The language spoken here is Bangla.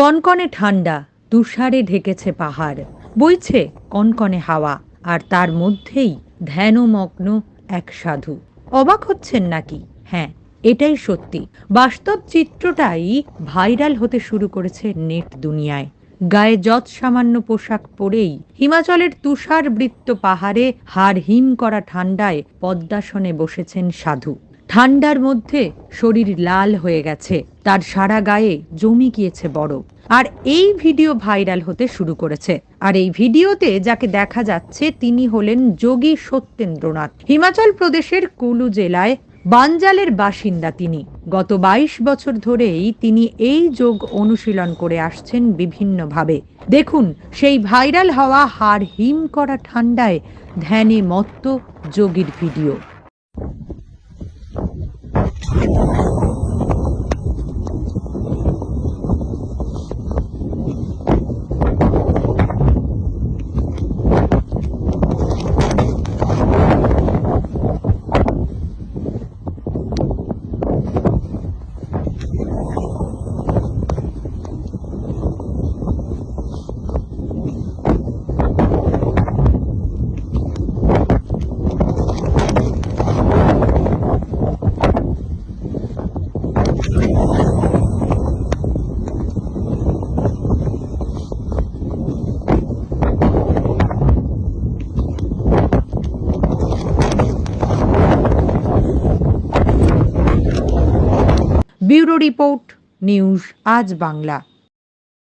কনকনে ঠান্ডা তুষারে ঢেকেছে পাহাড়। বইছে কনকনে হাওয়া, আর তার মধ্যেই ধ্যানমগ্ন এক সাধু। অবাক হচ্ছেন নাকি? হ্যাঁ এটাই সত্যি। বাস্তব চিত্রটাই ভাইরাল হতে শুরু করেছে নেট দুনিয়ায়। গায়ে যৎ সামান্য পোশাক পরেই হিমাচলের তুষার বৃত্ত পাহাড়ে হাড় হিম করা ঠান্ডায় পদ্মাসনে বসেছেন সাধু। ঠান্ডার মধ্যে শরীর লাল হয়ে গেছে। তার সারা গায়ে জমি গিয়েছে বরফ। আর এই ভিডিও ভাইরাল হতে শুরু করেছে। আর এই ভিডিওতে যাকে দেখা যাচ্ছে, তিনি হলেন যোগী সত্যেন্দ্রনাথ। হিমাচল প্রদেশের কুলু জেলায় বানজালের বাসিন্দা তিনি। গত বাইশ বছর ধরেই তিনি এই যোগ অনুশীলন করে আসছেন বিভিন্নভাবে। দেখুন, সেই ভাইরাল হওয়া হাড় হিম করা ঠান্ডায় ধ্যানে মত্ত যোগীর ভিডিও। ব্যুরো রিপোর্ট নিউজ আজ বাংলা।